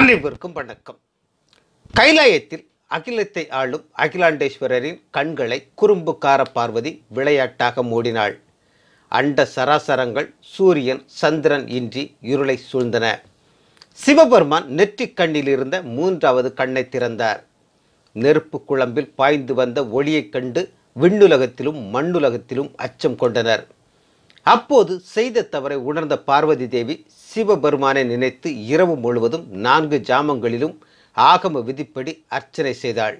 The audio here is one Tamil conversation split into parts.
அனைவருக்கும் வணக்கம். கைலாயத்தில் அகிலத்தை ஆளும் அகிலாண்டேஸ்வரரின் கண்களை குறும்புக்கார பார்வதி விளையாட்டாக மூடினாள். அண்ட சராசரங்கள் சூரியன் சந்திரன் இன்றி இருளை சூழ்ந்தன. சிவபெருமான் நெற்றிக் கண்ணில் இருந்த மூன்றாவது கண்ணை திறந்தார். நெருப்பு குழம்பில் பாய்ந்து வந்த ஒளியைக் கண்டு விண்ணுலகத்திலும் மண்ணுலகத்திலும் அச்சம் கொண்டனர். அப்போது செய்த தவறை உணர்ந்த பார்வதி தேவி சிவபெருமானை நினைத்து இரவு முழுவதும் நான்கு ஜாமங்களிலும் ஆகம விதிப்படி அர்ச்சனை செய்தாள்.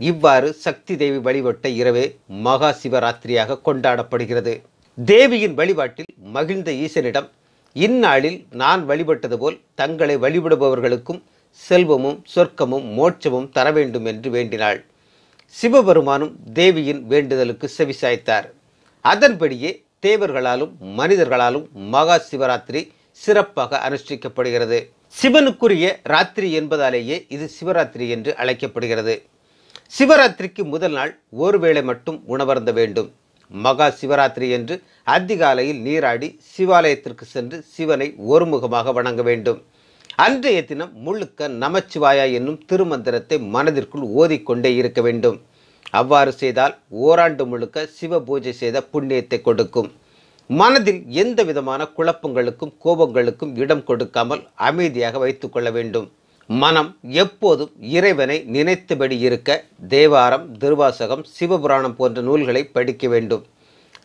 இவ்வாறு சக்தி தேவி வழிபட்ட இரவே மகா சிவராத்திரியாக கொண்டாடப்படுகிறது. தேவியின் வழிபாட்டில் மகிழ்ந்த ஈசனிடம் இந்நாளில் நான் வழிபட்டது போல் தங்களை வழிபடுபவர்களுக்கும் செல்வமும் சொர்க்கமும் மோட்சமும் தர வேண்டும் என்று வேண்டினாள். சிவபெருமானும் தேவியின் வேண்டுதலுக்கு செவிசாய்த்தார். அதன்படியே தேவர்களாலும் மனிதர்களாலும் மகா சிவராத்திரி சிறப்பாக அனுஷ்டிக்கப்படுகிறது. சிவனுக்குரிய ராத்திரி என்பதாலேயே இது சிவராத்திரி என்று அழைக்கப்படுகிறது. சிவராத்திரிக்கு முதல் நாள் ஒருவேளை மட்டும் உணவருந்த வேண்டும். மகா சிவராத்திரி என்று அதிகாலையில் நீராடி சிவாலயத்திற்கு சென்று சிவனை ஒருமுகமாக வணங்க வேண்டும். அன்றைய தினம் முழுக்க நமச்சிவாயா என்னும் திருமந்திரத்தை மனதிற்குள் ஓதிக்கொண்டே இருக்க வேண்டும். அவ்வாறு செய்தால் ஓராண்டு முழுக்க சிவ பூஜை செய்த புண்ணியத்தை கொடுக்கும். மனதில் எந்த விதமான குழப்பங்களுக்கும் கோபங்களுக்கும் இடம் கொடுக்காமல் அமைதியாக வைத்துக்கொள்ள வேண்டும். மனம் எப்போதும் இறைவனை நினைத்தபடி இருக்க தேவாரம் திருவாசகம் சிவபுராணம் போன்ற நூல்களை படிக்க வேண்டும்.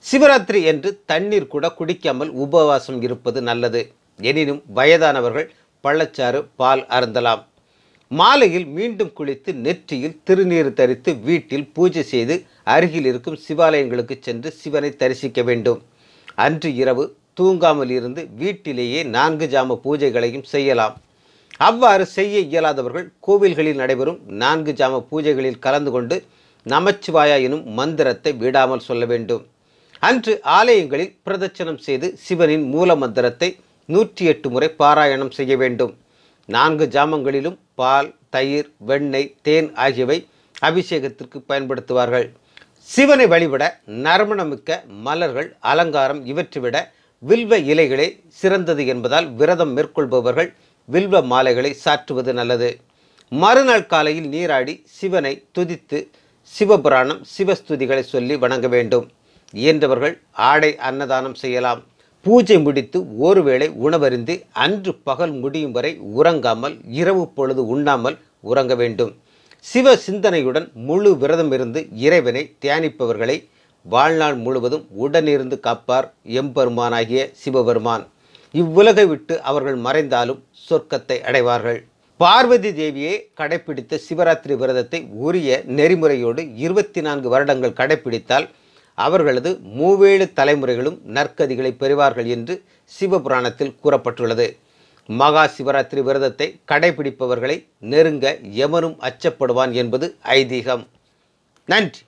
சிவராத்திரி என்று தண்ணீர் கூட குடிக்காமல் உபவாசம் இருப்பது நல்லது. எனினும் வயதானவர்கள் பள்ளச்சாறு பால் அருந்தலாம். மாலையில் மீண்டும் குளித்து நெற்றியில் திருநீர் தரித்து வீட்டில் பூஜை செய்து அருகில் இருக்கும் சிவாலயங்களுக்கு சென்று சிவனை தரிசிக்க வேண்டும். அன்று இரவு தூங்காமல் இருந்து வீட்டிலேயே நான்கு ஜாம பூஜைகளையும் செய்யலாம். அவ்வாறு செய்ய இயலாதவர்கள் கோவில்களில் நடைபெறும் நான்கு ஜாம பூஜைகளில் கலந்து கொண்டு நமச்சிவாயா எனும் மந்திரத்தை விடாமல் சொல்ல வேண்டும். அன்று ஆலயங்களில் பிரதட்சணம் செய்து சிவனின் மூல மந்திரத்தை நூற்றி எட்டு முறை பாராயணம் செய்ய வேண்டும். நான்கு ஜாமங்களிலும் பால் தயிர் வெண்ணெய் தேன் ஆகியவை அபிஷேகத்திற்கு பயன்படுத்துவார்கள். சிவனை வழிபட நறுமணமிக்க மலர்கள் அலங்காரம் இவற்றை விட வில்வ இலைகளே சிறந்தது என்பதால் விரதம் மேற்கொள்பவர்கள் வில்வ மாலைகளை சாற்றுவது நல்லது. மறுநாள் காலையில் நீராடி சிவனை துதித்து சிவபுராணம் சிவஸ்துதிகளை சொல்லி வணங்க வேண்டும். இயன்றவர்கள் ஆடை அன்னதானம் செய்யலாம். பூஜை முடித்து ஒருவேளை உணவருந்தி அன்று பகல் முடியும் வரை உறங்காமல் இரவு பொழுது உண்ணாமல் உறங்க வேண்டும். சிவ சிந்தனையுடன் முழு விரதம் இருந்து இறைவனை தியானிப்பவர்களை வாழ்நாள் முழுவதும் உடனிருந்து காப்பார் எம்பெருமானாகிய சிவபெருமான். இவ்வுலகை விட்டு அவர்கள் மறைந்தாலும் சொர்க்கத்தை அடைவார்கள். பார்வதி தேவியை கடைப்பிடித்த சிவராத்திரி விரதத்தை உரிய நெறிமுறையோடு இருபத்தி நான்கு வருடங்கள் கடைப்பிடித்தால் அவர்களது மூவேழு தலைமுறைகளும் நற்கதிகளை பெறுவார்கள் என்று சிவபுராணத்தில் கூறப்பட்டுள்ளது. மகா சிவராத்திரி விரதத்தை கடைபிடிப்பவர்களை நெருங்க எவனும் அச்சப்படுவான் என்பது ஐதீகம். நன்றி.